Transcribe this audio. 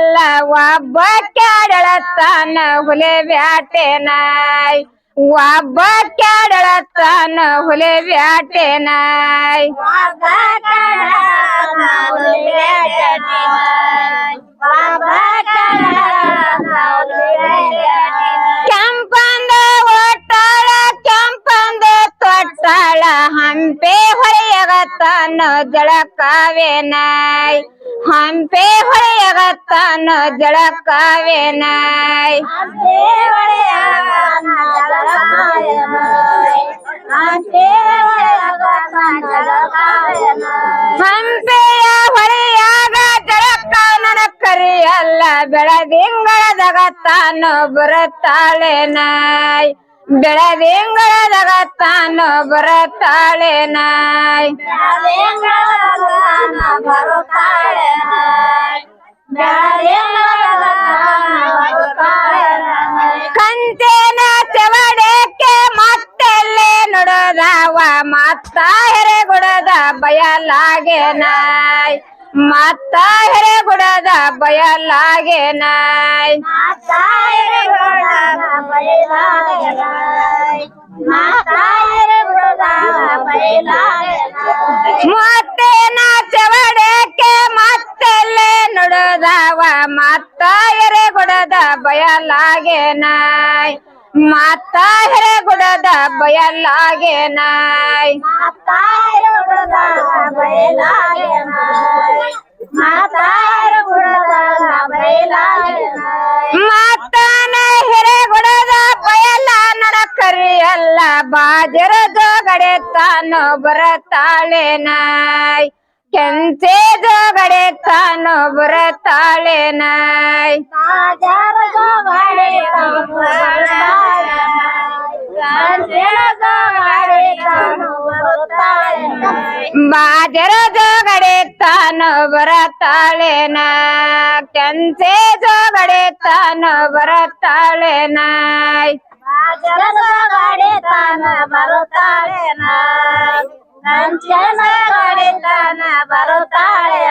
ಒಬ್ಬ ಕ್ಯಾಡಳತ್ತಾನ ಹುಲಿ ಬ್ಯಾಟೆ ನಾಯ್ ಒಬ್ಬ ಕ್ಯಾಡಳತ್ತಾನ ಹುಲಿ ಬ್ಯಾಟೆ ನಾಯ್ ಹೊಳೆಯಗತ್ತಾನ ಜಳಕಾವೆ ನಾಯ್ ಹಂಪೆ ಹೊಳೆಯಗತ್ತಾನ ಜಳಕಾವೆ ನಾಯ್ ಹಂಪೆಯ ಹೊಳೆಯಾಗ ಜಳಕ ನನ ಕರಿಯಲ್ಲ ಬೆಳದಿಂಗಳದಾಗ ತಾನು ಬರುತ್ತಾಳೆ ನಾಯ್ ಬೆಳದಿಂಗಳದಾಗ ತಾನು ಬರುತ್ತಾಳೆ ನಾಯ್. ಕಂತೇನ ಚವಡಕ್ಕೆ ಮತ್ತೆಲ್ಲೇ ನುಡದವ ಮತ್ತ ಹೆರೆಗುಡದ ಬಯಲಾಗೆ ನಾಯ್. ಮತ್ತ ಹೆರೆಗುಡದ ಬಯಲಾಗೆ ನಾಯ್. ಮತ್ತೇನ ಚವಡಕ್ಕೆ ಮತ್ತೆಲ್ಲೇ ನುಡದವ. ಮತ್ತ ಎರೆಗುಡದ ಬಯಲಾಗೆ ನಾಯ್ ಮತ್ತ ಹೆರೆಗುಡದ ಬಯಲಾಗೆ ನಾಯ್ ಮಾತನ ಜೋಗಡೆ ತಾನು ಬರತಾಳೆ ನಾಯ್ ಕೆಂಚೆ ಜೋಗಡೆ ತಾನು ಬರತಾಳೆ ನಾಯ್ ಬಾಜರ ಜೋಗಡೆ ತಾನು ಬರತಾಳೆ ನಾ ಕೆಂಚೆ ಜೋಗಡೆ ತಾನು ಬರತಾಳೆ ನಾಯ್ ಬರುತ್ತಾಳೆ ನಂಚನ ಕಡಿತಾನ ಬರುತ್ತಾಳೆ